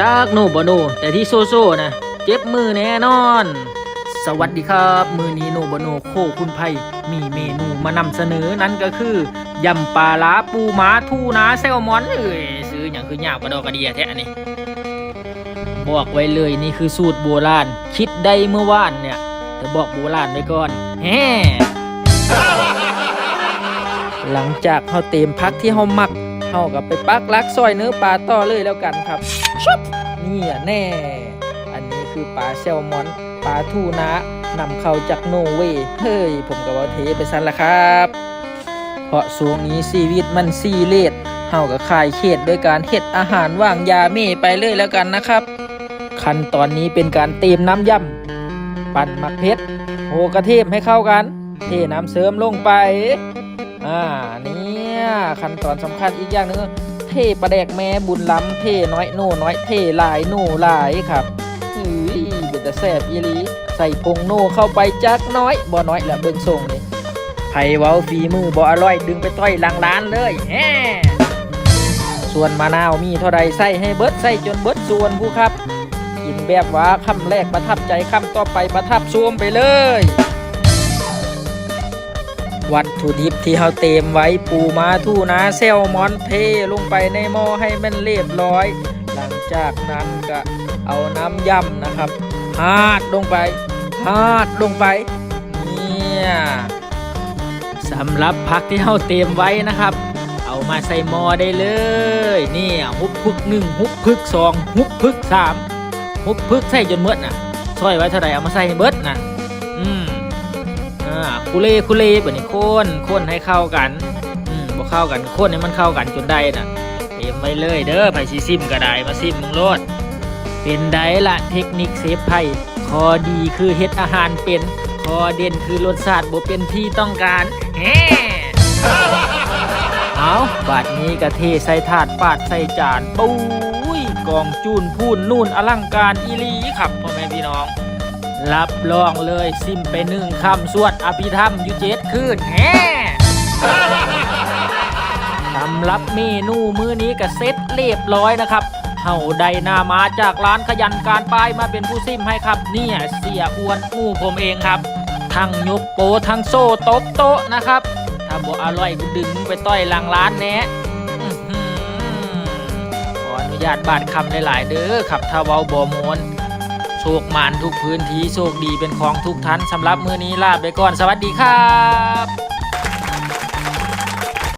จากโนบโน แต่ที่โซโซนะ เจ็บมือแน่นอน สวัสดีครับ มือนี้โนบโนโคคุณไพมีเมนูมานำเสนอนั้นก็คือยำปลาล้าปูม้าทูนาแซลมอนเอ้ยซื้ออย่างคือยากกระดอกกระเดียแท้อันนี้บอกไว้เลยนี่คือสูตรโบราณ คิดได้เมื่อวานเนี่ย แต่บอกโบราณไว้ก่อนแฮ่หลังจากเขาเต็มพักที่เขามักเขากับไปปักลักซอยเนื้อปลาต่อเลยแล้วกันครับ ชุบนี่อะแน่ อันนี้คือปลาแซลมอน ปลาทูนะนำเข้าจากโนเวย์เฮ้ย ผมกับว่าเทไปซันละครับ เพราะช่วงนี้ชีวิตมันซีเรียสเฮากับคายเขตด้วยการเฮ็ดอาหารว่างยาเม่ไปเลยแล้วกันนะครับ ขั้นตอนนี้เป็นการเตรียมน้ำยำปั่นมักเพชรโหกระเทียมให้เข้ากัน เทน้ำเสริมลงไป อ่า เนี่ยขั้นตอนสำคัญอีกอย่างหนึง ปลาแดกแม่บุญล้ำเทน้อยโน่น้อยเทหลายโน่หลายครับเฮ้ยเป็นแต่แซ่บอีลีใส่ผงโน่เข้าไปจักน้อยบ่น้อยแหละเบิ่งทรงนี่ไผเว้าฝีมือบ่อร่อยดึงไปต้อยหลังร้านเลยแฮส่วนมะนาวมีเท่าใดใส่ให้เบิดใส่จนเบิดส่วนผู้ครับกินแบบว่าคำแรกประทับใจคำต่อไปประทับชวมไปเลย วัตถุดิบที่เราเตรียมไว้ปูมาทูนาแซลมอนเทลงไปในหม้อให้มันเรียบร้อย หลังจากนั้นก็เอาน้ำยำนะครับฮาดลงไปฮาดลงไปเนี่ยสำหรับผักที่เราเตรียมไว้นะครับ เอามาใส่หม้อได้เลยนี่ฮุบพึกหนึ่งฮุบพึกสองฮุบพึกสามฮุบพึกใส่จนเมดน่ะซอยไว้เท่าไหร่เอามาใส่ให้เบิดน่ะอืม คุเล่คุเล่แบบนี้โค่นโค่นให้เข้ากันอืมบ่เข้ากันโค่นให้มันเข้ากันจนได้น่ะเตรียมไว้เลยเด้อไผสิซิมก็ได้มาซิมมึงโลดเป็นไดละเทคนิคเซฟไผ่คอดีคือเฮ็ดอาหารเป็นคอเด่นคือรสชาติบ่เป็นที่ต้องการแฮเอาบาดนี้กะเทใส่ถาดปาดใส่จานปุ้ยกองจูนพูนนู่นอลังการอีลีครับพ่อแม่พี่น้อง รับรองเลยซิมไปหนึ่งคำสวดอภิธรรมยุเจ็ดคืนแฮสำหรับเมนูมื้อนี้ก็เซ็ตเรียบร้อยนะครับเฮาได้นามาจากร้านขยันการป้ายมาเป็นผู้ซิมให้ครับ เนี่ยเสียอ้วนหมู่ผมเองครับ ทั้งยกโปทั้งโซ่ตบโต๊ะนะครับ ถ้าบ่อร่อยก็ดึงไปต้อยหลังร้านแนะขออนุญาตบาดคำหลายๆเด้อครับถ้าเว้าบ่มวน โชคมันทุกพื้นที่โชคดีเป็นของทุกท่านสำหรับมือนี้ลาไปก่อนสวัสดีครับ